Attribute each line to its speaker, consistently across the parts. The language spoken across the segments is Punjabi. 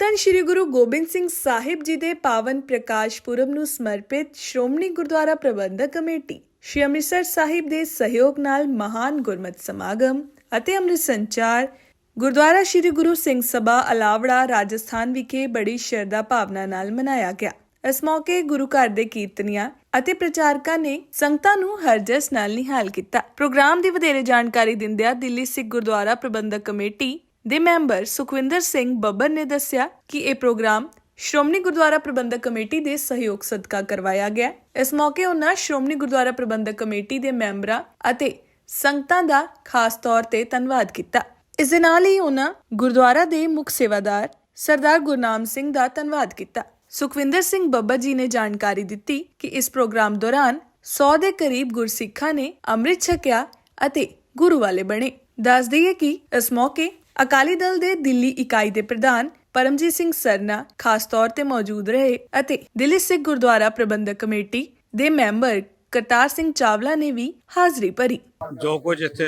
Speaker 1: ਧੰਨ ਸ੍ਰੀ ਗੁਰੂ ਗੋਬਿੰਦ ਸਿੰਘ ਸਾਹਿਬ ਜੀ ਦੇ ਪਾਵਨ ਪ੍ਰਕਾਸ਼ ਪੁਰਬ ਨੂੰ ਸਮਰਪਿਤ ਸ਼੍ਰੋਮਣੀ ਗੁਰਦੁਆਰਾ ਪ੍ਰਬੰਧਕ ਕਮੇਟੀ, ਸ਼੍ਰੀ ਅੰਮ੍ਰਿਤਸਰ ਸਾਹਿਬ ਦੇ ਸਹਿਯੋਗ ਨਾਲ ਮਹਾਨ ਗੁਰਮਤਿ ਸਮਾਗਮ ਅਤੇ ਅੰਮ੍ਰਿਤ ਸੰਚਾਰ, ਗੁਰਦੁਆਰਾ ਸ੍ਰੀ ਗੁਰੂ ਸਿੰਘ ਸਭਾ ਅਲਾਵੜਾ, ਰਾਜਸਥਾਨ ਵਿਖੇ ਬੜੀ ਸ਼ਰਧਾ ਭਾਵਨਾ ਨਾਲ ਮਨਾਇਆ ਗਿਆ। ਇਸ ਮੌਕੇ ਗੁਰੂ ਘਰ ਦੇ ਕੀਰਤਨੀਆਂ ਅਤੇ ਪ੍ਰਚਾਰਕਾਂ ਨੇ ਸੰਗਤਾਂ ਨੂੰ ਹਰਜਸ ਨਾਲ ਨਿਹਾਲ ਕੀਤਾ। ਪ੍ਰੋਗਰਾਮ ਦੀ ਵਧੇਰੇ ਜਾਣਕਾਰੀ ਦਿੰਦਿਆਂ ਦਿੱਲੀ ਸਿੱਖ ਗੁਰਦੁਆਰਾ ਪ੍ਰਬੰਧਕ ਕਮੇਟੀ ਦੇ ਮੈਂਬਰ ਸੁਖਵਿੰਦਰ ਸਿੰਘ ਬੱਬਰ ਨੇ ਦੱਸਿਆ ਕਿ ਇਹ ਪ੍ਰੋਗਰਾਮ ਸ਼੍ਰੋਮਣੀ ਗੁਰਦੁਆਰਾ ਪ੍ਰਬੰਧਕ ਕਮੇਟੀ ਦੇ ਸਹਿਯੋਗ ਸਦਕਾ ਕਰਵਾਇਆ ਗਿਆ ਇਸ ਮੌਕੇ ਉਹਨਾਂ ਸ਼੍ਰੋਮਣੀ ਗੁਰਦੁਆਰਾ ਪ੍ਰਬੰਧਕ ਕਮੇਟੀ ਦੇ ਮੈਂਬਰਾਂ ਅਤੇ ਸੰਗਤਾਂ ਦਾ ਖਾਸ ਤੌਰ ਤੇ ਧੰਨਵਾਦ ਕੀਤਾ। ਇਸ ਦੇ ਨਾਲ ਹੀ ਉਹਨਾਂ ਗੁਰਦੁਆਰਾ ਦੇ ਮੁੱਖ ਸੇਵਾਦਾਰ ਸਰਦਾਰ ਗੁਰਨਾਮ ਸਿੰਘ ਦਾ ਧੰਨਵਾਦ ਕੀਤਾ। ਸੁਖਵਿੰਦਰ ਸਿੰਘ ਬੱਬਾ ਜੀ ਨੇ ਜਾਣਕਾਰੀ ਦਿੱਤੀ ਕਿ ਇਸ ਪ੍ਰੋਗਰਾਮ ਦੌਰਾਨ 100 ਦੇ ਕਰੀਬ ਗੁਰਸਿੱਖਾਂ ਨੇ ਅੰਮ੍ਰਿਤ ਛਕਿਆ ਅਤੇ ਗੁਰੂ ਵਾਲੇ ਬਣੇ। ਦੱਸ ਦਈਏ ਕਿ ਇਸ ਮੌਕੇ ਅਕਾਲੀ ਦਲ ਦੇ ਦਿੱਲੀ ਇਕਾਈ ਦੇ ਪ੍ਰਧਾਨ ਪਰਮਜੀਤ ਸਿੰਘ ਸਰਨਾ ਖਾਸ ਤੌਰ ਤੇ ਮੌਜੂਦ ਰਹੇ ਅਤੇ ਦਿੱਲੀ ਸਿੱਖ ਗੁਰਦੁਆਰਾ ਪ੍ਰਬੰਧਕ ਕਮੇਟੀ ਦੇ ਮੈਂਬਰ ਕਰਤਾਰ ਸਿੰਘ ਚਾਵਲਾ ਨੇ ਵੀ ਹਾਜ਼ਰੀ ਭਰੀ।
Speaker 2: ਜੋ ਕੁਝ ਇੱਥੇ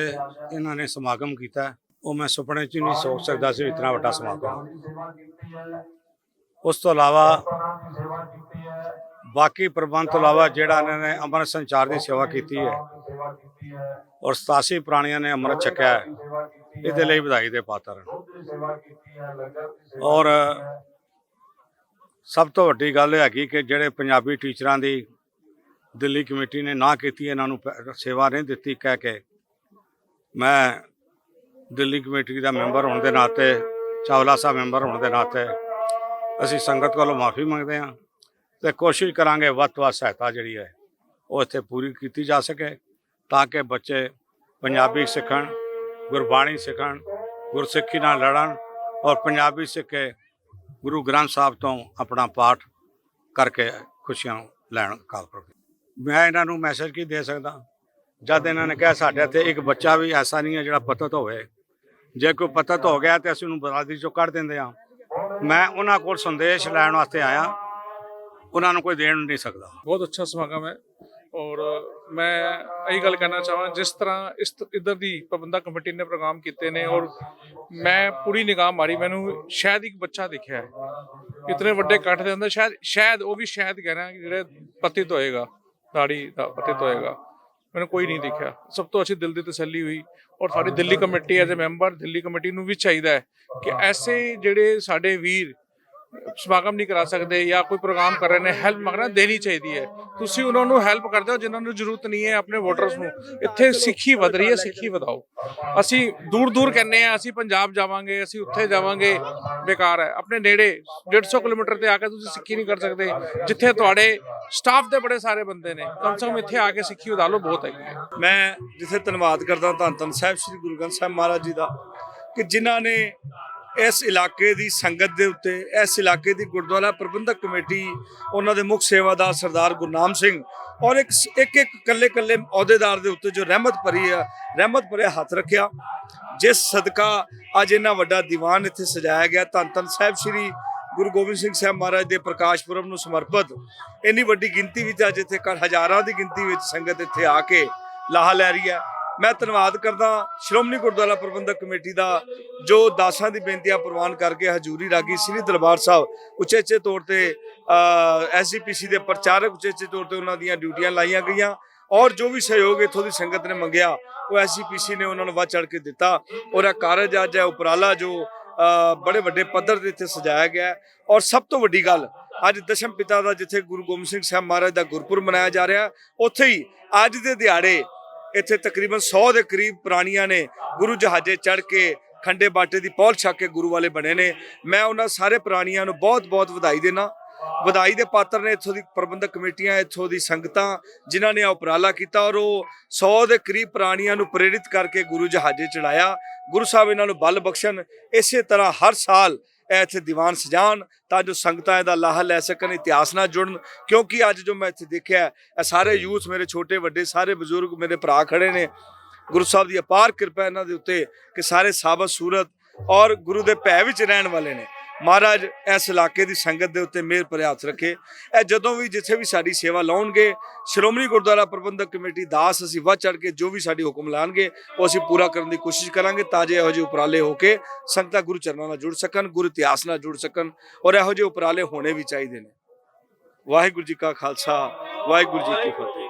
Speaker 2: ਇਹਨਾਂ ਨੇ ਸਮਾਗਮ ਕੀਤਾ, ਉਹ ਮੈਂ ਸੁਪਨੇ 'ਚ ਨਹੀਂ ਸੋਚ ਸਕਦਾ ਸੀ ਇਤਨਾ ਵੱਡਾ ਸਮਾਗਮ ਉਸ ਤੋਂ ਇਲਾਵਾ ਬਾਕੀ ਪ੍ਰਬੰਧ ਤੋਂ ਇਲਾਵਾ ਜਿਹੜਾ ਇਹਨਾਂ ਨੇ ਅੰਮ੍ਰਿਤ ਸੰਚਾਰ ਦੀ ਸੇਵਾ ਕੀਤੀ ਹੈ ਔਰ 87 ਪ੍ਰਾਣੀਆਂ ਨੇ ਅੰਮ੍ਰਿਤ ਛਕਿਆ ਹੈ। ਇਹਦੇ ਲਈ ਵਧਾਈ ਦੇ ਪਾਤਰ ਹਨ। ਔਰ ਸਭ ਤੋਂ ਵੱਡੀ ਗੱਲ ਇਹ ਹੈਗੀ ਕਿ ਜਿਹੜੇ ਪੰਜਾਬੀ ਟੀਚਰਾਂ ਦੀ ਦਿੱਲੀ ਕਮੇਟੀ ਨੇ ਨਾ ਕੀਤੀ, ਇਹਨਾਂ ਨੂੰ ਪ- ਸੇਵਾ ਨਹੀਂ ਦਿੱਤੀ, ਕਹਿ ਕੇ ਮੈਂ ਦਿੱਲੀ ਕਮੇਟੀ ਦਾ ਮੈਂਬਰ ਹੋਣ ਦੇ ਨਾਤੇ, ਚਾਵਲਾ ਸਾਹਿਬ ਮੈਂਬਰ ਹੋਣ ਦੇ ਨਾਤੇ, ਅਸੀਂ ਸੰਗਤ ਕੋਲੋਂ ਮਾਫੀ ਮੰਗਦੇ ਹਾਂ ਤੇ ਕੋਸ਼ਿਸ਼ ਕਰਾਂਗੇ ਵੱਧ ਤੋਂ ਵੱਧ ਸਹਾਇਤਾ ਜਿਹੜੀ ਹੈ, ਉਹ ਇੱਥੇ ਪੂਰੀ ਕੀਤੀ ਜਾ ਸਕੇ ਤਾਂ ਕਿ ਬੱਚੇ ਪੰਜਾਬੀ ਸਿੱਖਣ। ਗੁਰਬਾਣੀ ਸਿੱਖਣ, ਗੁਰਸਿੱਖੀ ਨਾਲ ਲੜਨ ਔਰ ਪੰਜਾਬੀ ਸਿੱਖ ਕੇ ਗੁਰੂ ਗ੍ਰੰਥ ਸਾਹਿਬ ਤੋਂ ਆਪਣਾ ਪਾਠ ਕਰਕੇ ਖੁਸ਼ੀਆਂ ਲੈਣ ਕਾਲਪੁਰ ਮੈਂ ਇਹਨਾਂ ਨੂੰ ਮੈਸੇਜ ਕੀ ਦੇ ਸਕਦਾ? ਜਦ ਇਹਨਾਂ ਨੇ ਕਿਹਾ ਸਾਡੇ ਇੱਥੇ ਇੱਕ ਬੱਚਾ ਵੀ ਐਸਾ ਨਹੀਂ ਹੈ ਜਿਹੜਾ ਪਤਤ ਹੋਵੇ। ਜੇ ਕੋਈ ਪਤਤ ਹੋ ਗਿਆ ਤੇ ਅਸੀਂ ਉਹਨੂੰ ਬਰਾਦਰੀ ਚੋਂ ਕੱਢ ਦਿੰਦੇ ਹਾਂ। ਮੈਂ ਉਹਨਾਂ ਕੋਲ ਸੰਦੇਸ਼ ਲੈਣ ਵਾਸਤੇ ਆਇਆ। ਉਹਨਾਂ ਨੂੰ ਕੋਈ ਦੇਣ ਨਹੀਂ ਸਕਦਾ।
Speaker 3: ਬਹੁਤ ਅੱਛਾ ਸਮਾਗਮ ਹੈ। ਔਰ ਮੈਂ ਇਹੀ ਗੱਲ ਕਹਿਣਾ ਚਾਹਾਂ, ਜਿਸ ਤਰ੍ਹਾਂ ਇਸ ਤ- ਇੱਧਰ ਦੀ ਪ੍ਰਬੰਧਕ ਕਮੇਟੀ ਨੇ ਪ੍ਰੋਗਰਾਮ ਕੀਤੇ ਨੇ ਔਰ ਮੈਂ ਪੂਰੀ ਨਿਗਾਹ ਮਾਰੀ, ਮੈਨੂੰ ਸ਼ਾਇਦ ਇੱਕ ਬੱਚਾ ਦਿਖਿਆ ਇਤਨੇ ਵੱਡੇ ਇਕੱਠ ਦੇ ਅੰਦਰ ਸ਼ਾਇਦ ਸ਼ਾਇਦ ਉਹ ਵੀ ਸ਼ਾਇਦ ਕਹਿ ਰਿਹਾ ਕਿ ਜਿਹੜੇ ਪਤਿਤ ਹੋਏਗਾ, ਦਾੜੀ ਦਾ ਪਤਿਤ ਹੋਏਗਾ। ਮੈਨੂੰ ਕੋਈ ਨਹੀਂ ਦਿਖਿਆ। ਸਭ ਤੋਂ ਅੱਛੀ ਦਿਲ ਦੀ ਤਸੱਲੀ ਹੋਈ ਔਰ ਸਾਡੀ Delhi committee as a member Delhi committee ਨੂੰ ਵੀ ਚਾਹੀਦਾ ਹੈ ਕਿ ਐਸੇ ਜਿਹੜੇ ਸਾਡੇ ਵੀਰ ਸਮਾਗਮ ਨਹੀਂ ਕਰਾ ਸਕਦੇ ਜਾਂ ਕੋਈ ਪ੍ਰੋਗਰਾਮ ਕਰ ਰਹੇ ਨੇ ਹੈਲਪ ਮੰਗਣਾ ਦੇਣੀ ਚਾਹੀਦੀ ਹੈ। ਤੁਸੀਂ ਉਹਨਾਂ ਨੂੰ ਹੈਲਪ ਕਰਦੇ ਹੋ, ਜਿਨ੍ਹਾਂ ਨੂੰ ਜ਼ਰੂਰਤ ਨਹੀਂ ਹੈ ਆਪਣੇ ਵੋਟਰਸ ਨੂੰ। ਇੱਥੇ ਸਿੱਖੀ ਵਧ ਰਹੀ ਹੈ, ਸਿੱਖੀ ਵਧਾਓ। ਅਸੀਂ ਦੂਰ ਦੂਰ ਕਹਿੰਨੇ ਆ ਅਸੀਂ ਪੰਜਾਬ ਜਾਵਾਂਗੇ, ਅਸੀਂ ਉੱਥੇ ਜਾਵਾਂਗੇ, ਬੇਕਾਰ ਹੈ। ਆਪਣੇ ਨੇੜੇ 150 ਕਿਲੋਮੀਟਰ ਤੇ ਆ ਕੇ ਤੁਸੀਂ ਸਿੱਖੀ ਨਹੀਂ ਕਰ ਸਕਦੇ, ਜਿੱਥੇ ਤੁਹਾਡੇ ਸਟਾਫ ਦੇ ਬੜੇ ਸਾਰੇ ਬੰਦੇ ਨੇ। ਕਮ ਸੇ ਕਮ ਇੱਥੇ ਆ ਕੇ ਸਿੱਖੀ ਵਧਾ ਲਓ, ਬਹੁਤ ਹੈਗੀ ਹੈ।
Speaker 4: ਮੈਂ ਜਿੱਥੇ ਧੰਨਵਾਦ ਕਰਦਾ ਧੰਨ ਧੰਨ ਸਾਹਿਬ, ਸ੍ਰੀ ਗੁਰੂ ਗ੍ਰੰਥ ਸਾਹਿਬ ਮਹਾਰਾਜ ਜੀ ਦਾ, ਕਿ ਜਿਨ੍ਹਾਂ ਨੇ ਇਸ ਇਲਾਕੇ ਦੀ ਸੰਗਤ ਦੇ ਉੱਤੇ, ਇਸ ਇਲਾਕੇ ਦੀ ਗੁਰਦੁਆਰਾ ਪ੍ਰਬੰਧਕ ਕਮੇਟੀ, ਉਹਨਾਂ ਦੇ ਮੁੱਖ ਸੇਵਾਦਾਰ ਸਰਦਾਰ ਗੁਰਨਾਮ ਸਿੰਘ ਔਰ ਇੱਕ ਇੱਕ ਇੱਕ ਕੱਲੇ ਕੱਲੇ ਅਹੁਦੇਦਾਰ ਦੇ ਉੱਤੇ ਜੋ ਰਹਿਮਤ ਭਰੀ ਆ, ਰਹਿਮਤ ਭਰਿਆ ਹੱਥ ਰੱਖਿਆ। ਜਿਸ ਸਦਕਾ ਅੱਜ ਇੰਨਾ ਵੱਡਾ ਦੀਵਾਨ ਇੱਥੇ ਸਜਾਇਆ ਗਿਆ, ਧੰਨ ਧੰਨ ਸਾਹਿਬ ਸ੍ਰੀ ਗੁਰੂ ਗੋਬਿੰਦ ਸਿੰਘ ਸਾਹਿਬ ਮਹਾਰਾਜ ਦੇ ਪ੍ਰਕਾਸ਼ ਪੁਰਬ ਨੂੰ ਸਮਰਪਿਤ। ਇੰਨੀ ਵੱਡੀ ਗਿਣਤੀ ਵਿੱਚ ਅੱਜ ਇੱਥੇ ਕ- ਹਜ਼ਾਰਾਂ ਦੀ ਗਿਣਤੀ ਵਿੱਚ ਸੰਗਤ ਇੱਥੇ ਆ ਕੇ ਲਾਹਾ ਲੈ ਰਹੀ ਹੈ। ਮੈਂ ਧੰਨਵਾਦ ਕਰਦਾ ਸ਼੍ਰੋਮਣੀ ਗੁਰਦੁਆਰਾ ਪ੍ਰਬੰਧਕ ਕਮੇਟੀ ਦਾ ਜੋ ਦਾਸਾਂ ਦੀ ਬੇਨਤੀਆਂ ਪ੍ਰਵਾਨ ਕਰਕੇ ਹਜੂਰੀ ਰਾਗੀ ਸ੍ਰੀ ਦਰਬਾਰ ਸਾਹਿਬ ਉਚੇਚੇ ਤੌਰ ਤੇ ਐਸਜੀਪੀਸੀ ਦੇ ਪ੍ਰਚਾਰਕ ਉਚੇਚੇ ਤੌਰ ਤੇ ਉਹਨਾਂ ਦੀਆਂ ਡਿਊਟੀਆਂ ਲਾਈਆਂ ਗਈਆਂ ਔਰ ਜੋ ਵੀ ਸਹਿਯੋਗ ਇੱਥੋਂ ਦੀ ਸੰਗਤ ਨੇ ਮੰਗਿਆ, ਉਹ ਐਸਜੀਪੀਸੀ ਨੇ ਉਹਨਾਂ ਨੂੰ ਵੱਧ ਚੜ ਕੇ ਦਿੱਤਾ ਔਰ ਇਹ ਕਾਰਜ ਅੱਜ ਹੈ ਉਪਰਾਲਾ ਜੋ ਬੜੇ ਵੱਡੇ ਪੱਧਰ ਤੇ ਇੱਥੇ ਸਜਾਇਆ ਗਿਆ ਔਰ ਸਭ ਤੋਂ ਵੱਡੀ ਗੱਲ, ਅੱਜ ਦਸ਼ਮ ਪਿਤਾ ਦਾ ਜਿੱਥੇ ਗੁਰੂ ਗੋਬਿੰਦ ਸਿੰਘ ਸਾਹਿਬ ਮਹਾਰਾਜ ਦਾ ਗੁਰਪੁਰਬ ਮਨਾਇਆ ਜਾ ਰਿਹਾ, ਉੱਥੇ ਹੀ ਅੱਜ ਦੇ ਦਿਹਾੜੇ ਇੱਥੇ ਤਕਰੀਬਨ 100 ਦੇ ਕਰੀਬ ਪ੍ਰਾਣੀਆਂ ਨੇ ਗੁਰੂ ਜਹਾਜ਼ੇ ਚੜ ਕੇ ਖੰਡੇ ਬਾਟੇ ਦੀ ਪੌਲ ਛੱਕ ਕੇ ਗੁਰੂ ਵਾਲੇ ਬਣੇ ਨੇ। ਮੈਂ ਉਹਨਾਂ ਸਾਰੇ ਪ੍ਰਾਣੀਆਂ ਨੂੰ ਬਹੁਤ-ਬਹੁਤ ਵਧਾਈ ਦੇਣਾ ਵਧਾਈ ਦੇ ਪਾਤਰ ਨੇ ਇੱਥੋਂ ਦੀ ਪ੍ਰਬੰਧਕ ਕਮੇਟੀਆਂ, ਇੱਥੋਂ ਦੀ ਸੰਗਤਾਂ ਜਿਨ੍ਹਾਂ ਨੇ ਉਪਰਾਲਾ ਕੀਤਾ ਔਰ ਉਹ 100 ਦੇ ਕਰੀਬ ਪ੍ਰਾਣੀਆਂ ਨੂੰ ਪ੍ਰੇਰਿਤ ਕਰਕੇ ਗੁਰੂ ਜਹਾਜ਼ੇ ਚੜਾਇਆ ਗੁਰੂ ਸਾਹਿਬ ਇਹਨਾਂ ਨੂੰ ਬਲ ਬਖਸ਼ਣ, ਇਸੇ ਤਰ੍ਹਾਂ ਹਰ ਸਾਲ ਇਹ ਇੱਥੇ ਦੀਵਾਨ ਸਜਾਣ ਤਾਂ ਜੋ ਸੰਗਤਾਂ ਇਹਦਾ ਲਾਹਾ ਲੈ ਸਕਣ ਇਤਿਹਾਸ ਨਾਲ ਜੁੜਨ। ਕਿਉਂਕਿ ਅੱਜ ਜੋ ਮੈਂ ਇੱਥੇ ਦੇਖਿਆ ਇਹ ਸਾਰੇ ਯੂਥ ਮੇਰੇ ਛੋਟੇ ਵੱਡੇ ਸਾਰੇ ਬਜ਼ੁਰਗ ਮੇਰੇ ਭਰਾ ਖੜੇ ਨੇ। ਗੁਰੂ ਸਾਹਿਬ ਦੀ ਅਪਾਰ ਕਿਰਪਾ ਇਹਨਾਂ ਦੇ ਉੱਤੇ ਕਿ ਸਾਰੇ ਸਾਬਤ ਸੂਰਤ ਔਰ ਗੁਰੂ ਦੇ ਭੈ ਵਿੱਚ ਰਹਿਣ ਵਾਲੇ ਨੇ। ਮਹਾਰਾਜ, ਇਸ ਇਲਾਕੇ ਦੀ ਸੰਗਤ ਦੇ ਉੱਤੇ ਮਿਹਰ ਭਰੇ ਰੱਖੇ। ਇਹ ਜਦੋਂ ਵੀ ਜਿੱਥੇ ਵੀ ਸਾਡੀ ਸੇਵਾ ਲਾਉਣਗੇ, ਸ਼੍ਰੋਮਣੀ ਗੁਰਦੁਆਰਾ ਪ੍ਰਬੰਧਕ ਕਮੇਟੀ ਦਾਸ ਅਸੀਂ ਵੱਧ ਚੜ ਕੇ ਜੋ ਵੀ ਸਾਡੀ ਹੁਕਮ ਲਾਣਗੇ, ਉਹ ਅਸੀਂ ਪੂਰਾ ਕਰਨ ਦੀ ਕੋਸ਼ਿਸ਼ ਕਰਾਂਗੇ ਤਾਂ ਜੇ ਇਹੋ ਜਿਹੇ ਉਪਰਾਲੇ ਹੋ ਕੇ ਸੰਗਤਾਂ ਗੁਰੂ ਚਰਨਾਂ ਨਾਲ ਜੁੜ ਸਕਣ, ਗੁਰੂ ਇਤਿਹਾਸ ਨਾਲ ਜੁੜ ਸਕਣ ਔਰ ਇਹੋ ਜਿਹੇ ਉਪਰਾਲੇ ਹੋਣੇ ਵੀ ਚਾਹੀਦੇ ਨੇ। ਵਾਹਿਗੁਰੂ ਜੀ ਕਾ ਖਾਲਸਾ, ਵਾਹਿਗੁਰੂ ਜੀ ਕੀ ਫਤਿਹ।